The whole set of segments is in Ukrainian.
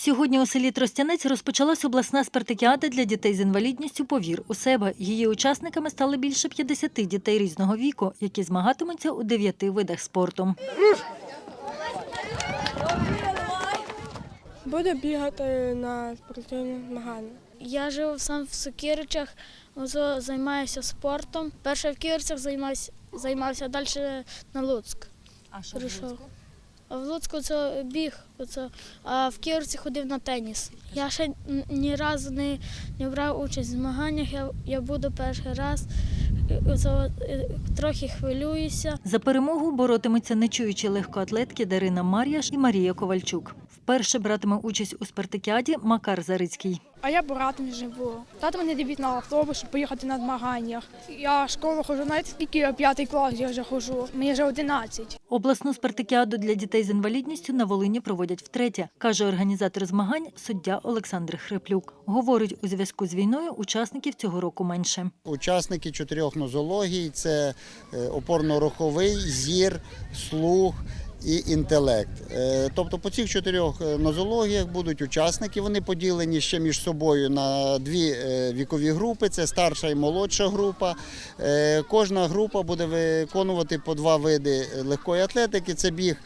Сьогодні у селі Тростянець розпочалась обласна спартакіада для дітей з інвалідністю «Повір у себе». Її учасниками стали більше 50 дітей різного віку, які змагатимуться у дев'яти видах спорту. Буду бігати на спортивних змаганнях. Я живу сам в Сокиричах, озо займаюся спортом. Перше в Ківерцях займався, займався далі на Луцьк. А що Прийшов. А в Луцьку це біг, оце, а в Ківерці ходив на теніс. Я ще ні разу не, не брав участь в змаганнях, я, я буду перший раз. Е, е, трохи хвилююся. За перемогу боротимуться нечуючі легкоатлетки Дарина Мар'яш і Марія Ковальчук. Вперше братиме участь у спартакіаді Макар Зарицький. А я Буратом живу. Тато мене дебіт на автобус, щоб поїхати на змаганнях. Я в школу ходжу, знаєте, скільки я п'ятий клас я вже ходжу. Мені вже 11. Обласну спартакіаду для дітей з інвалідністю на Волині проводять втретє, каже організатор змагань суддя Олександр Хриплюк. Говорить, у зв'язку з війною учасників цього року менше. Учасники чотирьох нозологій це е, опорно-руховий, зір, слух і інтелект. Е, Тобто по цих чотирьох е, нозологіях будуть учасники. Вони поділені ще між собою на дві е, вікові групи: це старша і молодша група. Кожна група буде виконувати по два види легкої атлетики. Це біг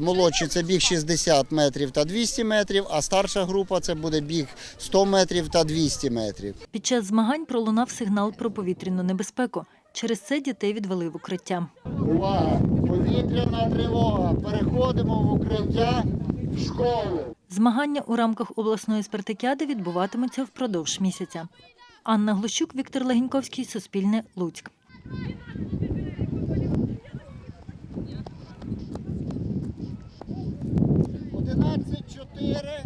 молодший, це біг 60 метрів та 200 метрів, а старша група це буде біг 100 метрів та 200 метрів. Під час змагань пролунав сигнал про повітряну небезпеку. Через це дітей відвели в укриття. Увага! Повітряна тривога. Переходимо в укриття в школу. Змагання у рамках обласної спартакіади відбуватимуться впродовж місяця. Анна Глущук, Віктор Легіньковський, Суспільне, Луцьк. Одинадцять чотири.